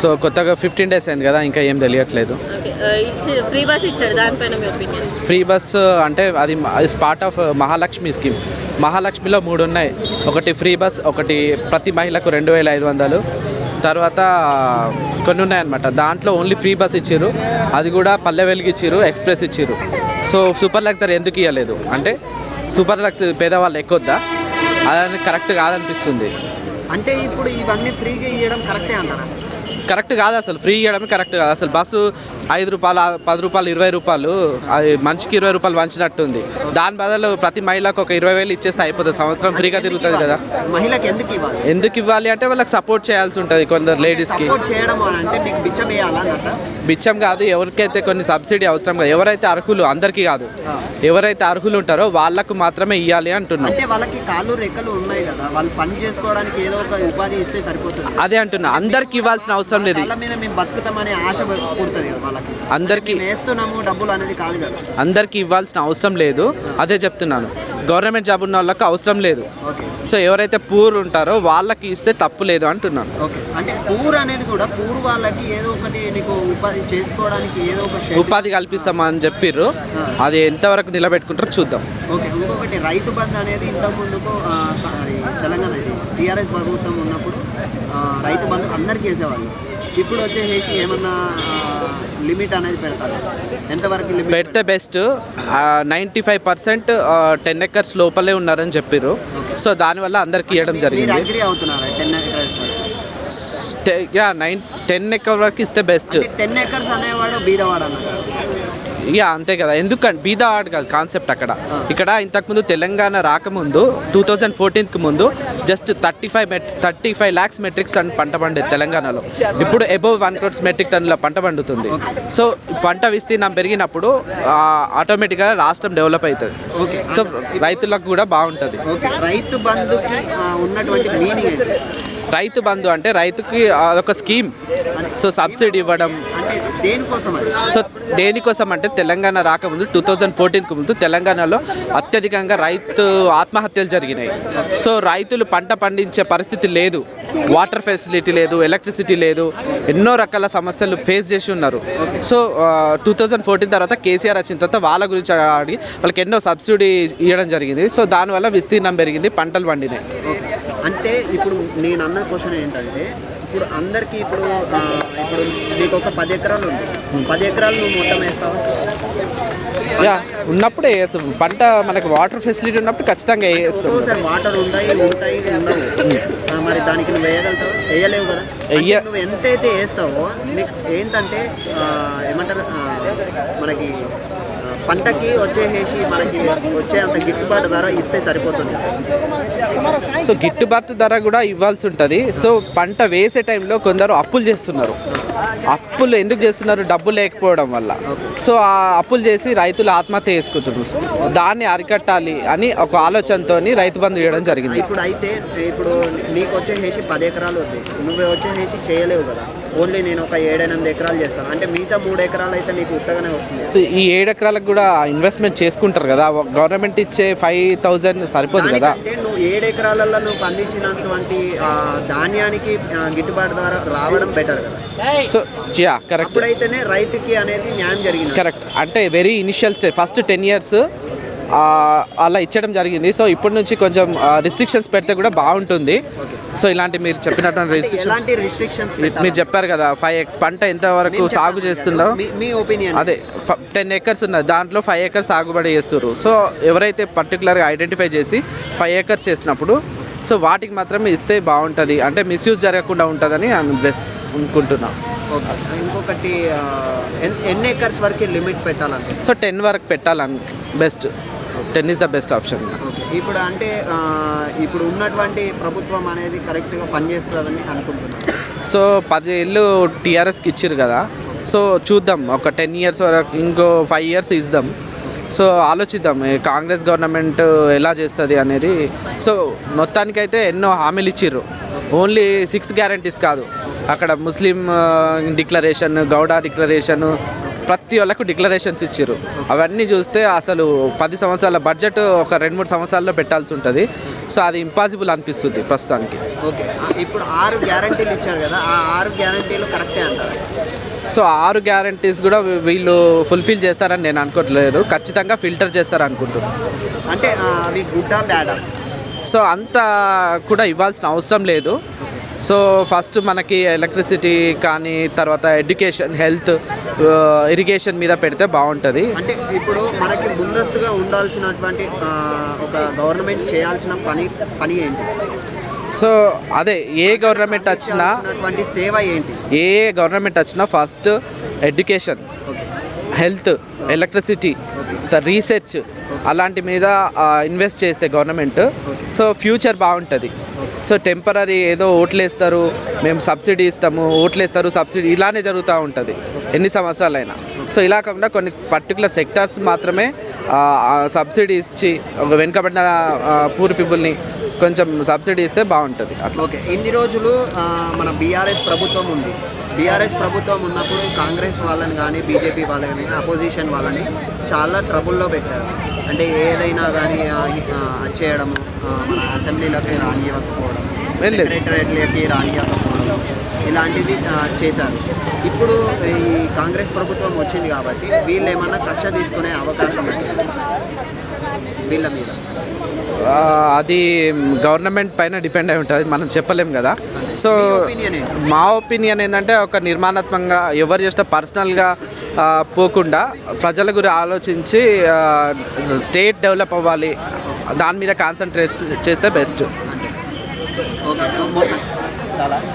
So కొత్తగా fifteen days అయింది కదా ఇంకా ఏం తెలియట్లేదు. ఫ్రీ బస్ ఇచ్చాడు దానిపైన మీ ఒపీనియన్ ఫ్రీ బస్ అంటే అది is part of Mahalakshmi scheme మహాలక్ష్మిలో మూడు ఉన్నాయి. ఒకటి ఫ్రీ బస్ ఒకటి ప్రతి మహిళకు రెండు వేల ఐదు వందలు. తర్వాత కొన్ని ఉన్నాయన్నమాట. దాంట్లో ఓన్లీ ఫ్రీ బస్ ఇచ్చారు అది కూడా పల్లె వెలుగు ఇచ్చారు ఎక్స్ప్రెస్ ఇచ్చారు సో సూపర్ లగ్జరీ ఎందుకు ఇవ్వలేదు అంటే సూపర్ లగ్స్ పేదవాళ్ళు ఎక్కొద్దా అది కరెక్ట్ కాదనిపిస్తుంది. అంటే ఇప్పుడు ఇవన్నీ ఫ్రీగా ఇవ్వడం కరెక్టే అంటారా? కరెక్ట్ కాదు అసలు. ఫ్రీ ఇవ్వడమే కరెక్ట్ కాదు అసలు. బస్సు ఐదు రూపాయలు పది రూపాయలు ఇరవై రూపాయలు అది మనిషికి ఇరవై రూపాయలు వంచినట్టుంది. దాని బదులు ప్రతి మహిళకు ఒక ఇరవై వేలు ఇచ్చేస్తే అయిపోతుంది. సంవత్సరం ఫ్రీగా తిరుగుతుంది కదా. మహిళకి ఎందుకు ఇవ్వాలి? ఎందుకు ఇవ్వాలి అంటే వాళ్ళకి సపోర్ట్ చేయాల్సి ఉంటుంది కొందరు లేడీస్కి బిచ్చం కాదు ఎవరికైతే కొన్ని సబ్సిడీ అవసరం కాదు ఎవరైతే అర్హులు అందరికీ కాదు ఎవరైతే అర్హులు ఉంటారో వాళ్ళకు మాత్రమే ఇవ్వాలి అంటున్నాం. అంటే వాళ్ళకి కాళ్ళు రెక్కలు ఉన్నాయి కదా వాళ్ళు పని చేసుకోవడానికి ఏదో ఒక ఉపాధి ఇస్తే సరిపోతుంది. అదే అంటున్నా అందరికి ఇవ్వాల్సిన అవసరం లేదు. మీద మేము బతుకుతామనే ఆశ పుడుతుంది వాళ్ళకి. అందరికీ వేస్తున్నాము డబ్బులు అనేది కాదు కదా. అందరికీ ఇవ్వాల్సిన అవసరం లేదు. అదే చెప్తున్నాను. గవర్నమెంట్ జాబ్ ఉన్న వాళ్ళకి అవసరం లేదు. సో ఎవరైతే పూర్ ఉంటారో వాళ్ళకి ఇస్తే తప్పు లేదు అంటున్నాను. ఓకే. అంటే పూర్ అనేది కూడా పూర్ వాళ్ళకి ఏదో ఒకటి నీకు ఉపాధి చేసుకోవడానికి ఏదో ఒక ఉపాధి కల్పిస్తామని చెప్పిర్రు. అది ఎంతవరకు నిలబెట్టుకుంటారో చూద్దాం. ఓకే. ఇంకొకటి రైతు బంధు అనేది ఇంతకు ముందుకు ఆ, త- అది తెలంగాణ టీఆర్ఎస్ ప్రభుత్వం ఉన్నప్పుడు రైతు బంధు అందరికీ వేసేవాళ్ళు ఇప్పుడు వచ్చేసి ఏమన్నా లిమిట్ అనేది పెడతారు? ఎంతవరకు లిమిట్ పెడితే best. Ninety five percent ten acres లోపలే ఉన్నారని చెప్పారు సో దానివల్ల అందరికీ ఇవ్వడం జరిగింది. అగ్రి అవుతున్నారా? టెన్ ఎకర్స్ యా నైన్ టెన్ ఎకర్ వరకు ఇస్తే బెస్ట్. టెన్ ఎకర్స్ అనేవాడు బీదవాడు అన్నమాట ఇక అంతే కదా. ఎందుకంటే బీద ఆర్ట్ కాదు కాన్సెప్ట్ అక్కడ. ఇక్కడ ఇంతకుముందు తెలంగాణ రాకముందు టూ థౌజండ్ ఫోర్టీన్కి ముందు just thirty five met thirty five lakhs metrics ton పంట పండేది తెలంగాణలో. ఇప్పుడు అబోవ్ వన్ క్రోడ్స్ మెట్రిక్ టన్నుల పంట పండుతుంది. సో పంట విస్తీర్ణం పెరిగినప్పుడు ఆటోమేటిక్గా రాష్ట్రం డెవలప్ అవుతుంది. సో రైతులకు కూడా బాగుంటుంది. రైతు బంధుకి ఉన్నటువంటి మీనింగ్ రైతు బంధు అంటే రైతుకి అదొక స్కీమ్. సో సబ్సిడీ ఇవ్వడం. సో దేనికోసం అంటే తెలంగాణ రాకముందు టూ థౌజండ్ ఫోర్టీన్కి ముందు తెలంగాణలో అత్యధికంగా రైతు ఆత్మహత్యలు జరిగినాయి. సో రైతులు పంట పండించే పరిస్థితి లేదు. వాటర్ ఫెసిలిటీ లేదు ఎలక్ట్రిసిటీ లేదు. ఎన్నో రకాల సమస్యలు ఫేస్ చేసి ఉన్నారు. సో టూ థౌజండ్ ఫోర్టీన్ తర్వాత కేసీఆర్ వచ్చిన తర్వాత వాళ్ళ గురించి అడిగి వాళ్ళకి ఎన్నో సబ్సిడీ ఇవ్వడం జరిగింది. సో దానివల్ల విస్తీర్ణం పెరిగింది పంటలు పండినాయి. అంటే ఇప్పుడు నేను అన్న క్వశ్చన్ ఏంటంటే ఇప్పుడు అందరికీ ఇప్పుడు ఇప్పుడు నీకు ఒక పది ఎకరాలు ఉంది. పది ఎకరాలు నువ్వు మొత్తం వేస్తావు? యా ఉన్నప్పుడే వేస్తాం. పంట మనకు వాటర్ ఫెసిలిటీ ఉన్నప్పుడు ఖచ్చితంగా వేస్తాం. సార్ వాటర్ ఉంటాయి ఉంటాయి ఉండవు. ఆ, మరి దానికి నువ్వు వేయగలుగుతావు? వేయలేవు కదా. నువ్వు ఎంతైతే వేస్తావో నీకు ఏంటంటే ఏమంటారు మనకి పంటకి వచ్చేసేసి మనకి వచ్చే అంత గిట్టుబాటు ధర ఇస్తే సరిపోతుంది. సో గిట్టుబాటు ధర కూడా ఇవ్వాల్సి ఉంటుంది. సో పంట వేసే టైంలో కొందరు అప్పులు చేస్తున్నారు. అప్పులు ఎందుకు చేస్తున్నారు? డబ్బు లేకపోవడం వల్ల. సో ఆ అప్పులు చేసి రైతులు ఆత్మహత్య చేసుకుంటున్నారు. దాన్ని అరికట్టాలి అని ఒక ఆలోచనతో రైతు బంధు ఇవ్వడం జరిగింది. ఇప్పుడు అయితే ఇప్పుడు నీకు వచ్చేసేసి పది ఎకరాలు ఉంది. నువ్వు వచ్చేసేసి చేయలేవు కదా. ఓన్లీ నేను ఒక ఏడెనిమిది ఎకరాలు చేస్తాను. అంటే మిగతా మూడు ఎకరాలు అయితే నీకు ఉత్తగానే వస్తుంది. సో ఈ ఏడు ఎకరాలకు కూడా ఇన్వెస్ట్మెంట్ చేసుకుంటారు కదా? గవర్నమెంట్ ఇచ్చే ఫైవ్ థౌజండ్ సరిపోదు కదా? నువ్వు ఏడు ఎకరాలలో నువ్వు పండించినటువంటి ధాన్యానికి గిట్టుబాటు ద్వారా రావడం బెటర్ కదా? సో యా కరెక్ట్ అప్పుడైతేనే రైతుకి అనేది న్యాయం జరిగింది కరెక్ట్ అంటే very initial stage first ten years అలా ఇచ్చడం జరిగింది. సో ఇప్పటి నుంచి కొంచెం రిస్ట్రిక్షన్స్ పెడితే కూడా బాగుంటుంది. సో ఇలాంటి మీరు చెప్పినటువంటి రిస్ట్రిక్షన్స్ మీరు చెప్పారు కదా ఫైవ్ ఎక్స్ పంట ఎంత వరకు సాగు చేస్తుందో. మీ ఒపీనియన్ అదే టెన్ ఎకర్స్ ఉన్నది దాంట్లో ఫైవ్ ఎకర్స్ సాగుబడి చేస్తారు సో ఎవరైతే పర్టికులర్గా ఐడెంటిఫై చేసి ఫైవ్ ఎకర్స్ చేసినప్పుడు సో వాటికి మాత్రమే ఇస్తే బాగుంటుంది. అంటే మిస్యూజ్ జరగకుండా ఉంటుందని బెస్ట్ అనుకుంటున్నాం. ఇంకొకటి ఎన్- ఎన్ని ఎకర్స్ వరకు లిమిట్ పెట్టాలంటే? సో టెన్ వరకు పెట్టాలని best ten is the best option. ఇప్పుడు అంటే ఇప్పుడు ఉన్నటువంటి ప్రభుత్వం అనేది కరెక్ట్గా పనిచేస్తుందని అనుకుంటున్నాను. సో పది ఏళ్ళు టీఆర్ఎస్కి ఇచ్చారు కదా. సో చూద్దాం ఒక టెన్ ఇయర్స్ వరకు ఇంకో ఫైవ్ ఇయర్స్ ఇద్దాం సో ఆలోచిద్దాం కాంగ్రెస్ గవర్నమెంట్ ఎలా చేస్తుంది అనేది. సో మొత్తానికైతే ఎన్నో హామీలు ఇచ్చిర్రు. ఓన్లీ సిక్స్ గ్యారంటీస్ కాదు. అక్కడ ముస్లిం డిక్లరేషన్ గౌడ డిక్లరేషన్ ప్రతి ఒళ్ళకు డిక్లరేషన్స్ ఇచ్చారు అవన్నీ చూస్తే అసలు పది సంవత్సరాల బడ్జెట్ ఒక రెండు మూడు సంవత్సరాల్లో పెట్టాల్సి ఉంటుంది. సో అది ఇంపాసిబుల్ అనిపిస్తుంది ప్రస్తుతానికి. ఓకే. ఇప్పుడు ఆరు గ్యారంటీలు ఇచ్చారు కదా ఆ ఆరు గ్యారంటీలు కరెక్టే అంటారు? సో ఆరు గ్యారంటీస్ కూడా వీళ్ళు ఫుల్ఫిల్ చేస్తారని నేను అనుకోవట్లేదు ఖచ్చితంగా ఫిల్టర్ చేస్తారు అనుకుంటున్నాను అంటే అవి గుడ్డా బ్యాడా? సో అంత కూడా ఇవ్వాల్సిన అవసరం లేదు. సో ఫస్ట్ మనకి ఎలక్ట్రిసిటీ కానీ తర్వాత ఎడ్యుకేషన్ హెల్త్ ఇరిగేషన్ మీద పెడితే బాగుంటుంది. అంటే ఇప్పుడు మనకి ముందస్తుగా ఉండాల్సినటువంటి ఒక గవర్నమెంట్ చేయాల్సిన పని పని ఏంటి? సో అదే ఏ గవర్నమెంట్ వచ్చినా సేవ ఏంటి? ఏ గవర్నమెంట్ వచ్చినా first education health electricity research అలాంటి మీద ఇన్వెస్ట్ చేస్తే గవర్నమెంట్. సో ఫ్యూచర్ బాగుంటుంది. సో టెంపరీ ఏదో ఓట్లేస్తారు మేము సబ్సిడీ ఇస్తాము ఓట్లేస్తారు సబ్సిడీ ఇలానే జరుగుతూ ఉంటుంది. ఎన్ని సంవత్సరాలైనా. సో ఇలా కాకుండా కొన్ని పర్టికులర్ సెక్టార్స్ మాత్రమే సబ్సిడీ ఇచ్చి ఒక వెనుకబడిన పూర్ పీపుల్ని కొంచెం సబ్సిడీ ఇస్తే బాగుంటుంది. అట్లా. ఓకే ఇన్ని రోజులు మన బీఆర్ఎస్ ప్రభుత్వం ఉంది. బీఆర్ఎస్ ప్రభుత్వం ఉన్నప్పుడు కాంగ్రెస్ వాళ్ళని కానీ బీజేపీ వాళ్ళని కానీ అపోజిషన్ వాళ్ళని చాలా ట్రబుల్లో పెట్టారు. అంటే ఏదైనా కానీ చేయడము ఆ, మన అసెంబ్లీలోకి రానియకపోవడం. సెక్రటరియట్లకి రానియకపోవడం ఇలాంటివి చేశారు. ఇప్పుడు ఈ కాంగ్రెస్ ప్రభుత్వం వచ్చింది కాబట్టి వీళ్ళు ఏమన్నా కక్ష తీసుకునే అవకాశం వీళ్ళ మీద. అది గవర్నమెంట్ పైన డిపెండ్ అయి ఉంటుంది మనం చెప్పలేం కదా. సో మా ఒపీనియన్ ఏంటంటే ఒక నిర్మాణాత్మకంగా ఎవరు చేస్తే పర్సనల్గా పోకుండా ప్రజల గురి ఆలోచించి స్టేట్ డెవలప్ అవ్వాలి. దాని మీద కాన్సన్ట్రేట్ చేస్తే బెస్ట్. చాలా